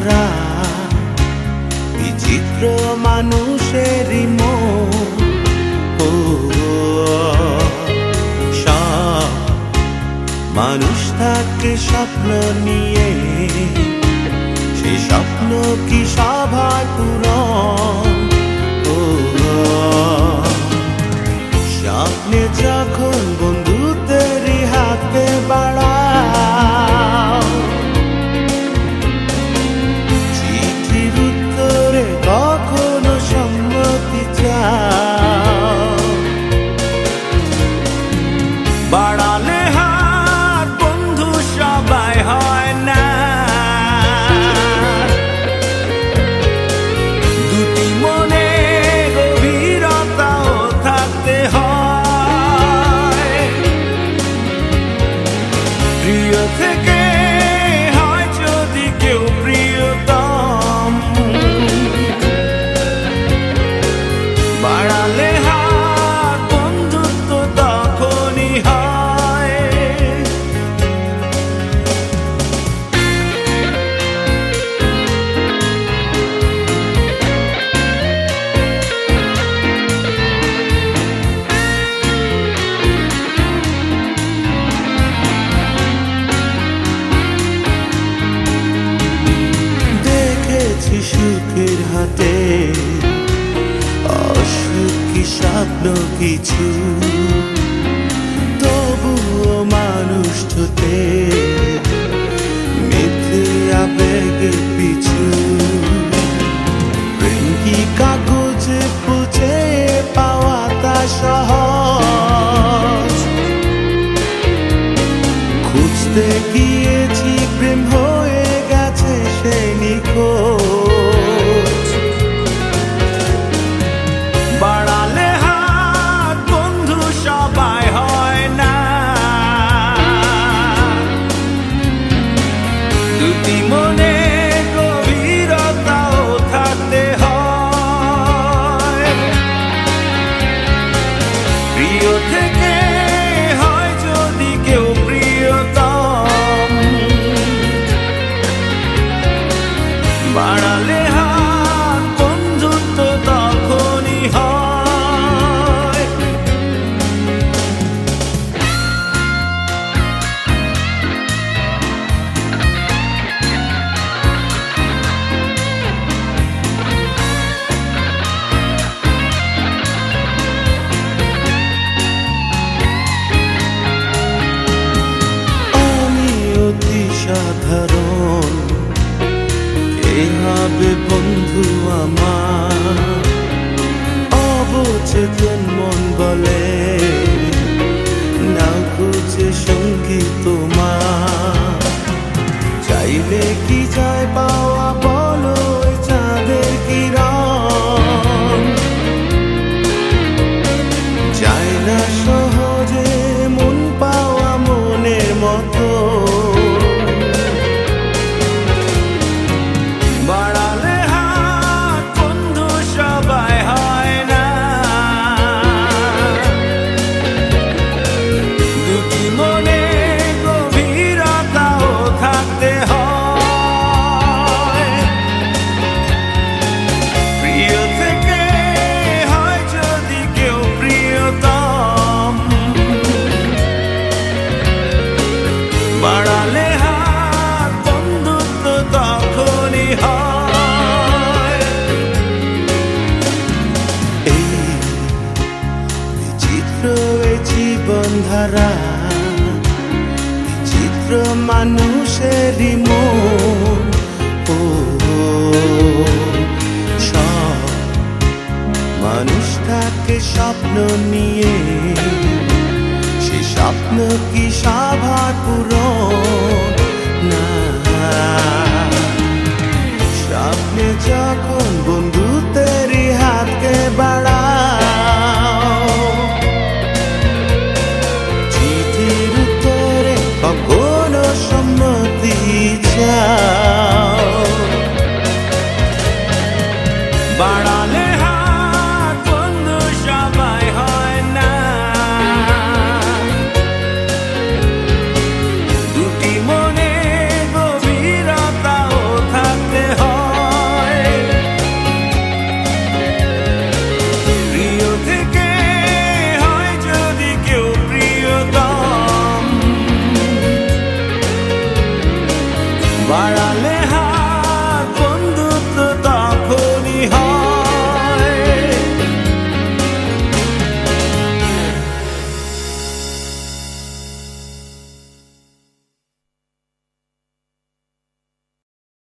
তারা বিচিত্র মানুষের মানুষ থাকে স্বপ্ন নিয়ে সে স্বপ্ন কি সভা পুরা live. কিছু হবে বন্ধু আমার। অবচেতন মন বলে মাত্র মানুষেরই মন। ও, সব মানুষ থাকে স্বপ্ন নিয়ে। সে স্বপ্ন কি সবার পূরণ? না। স্বপ্নে যখন বন্ধু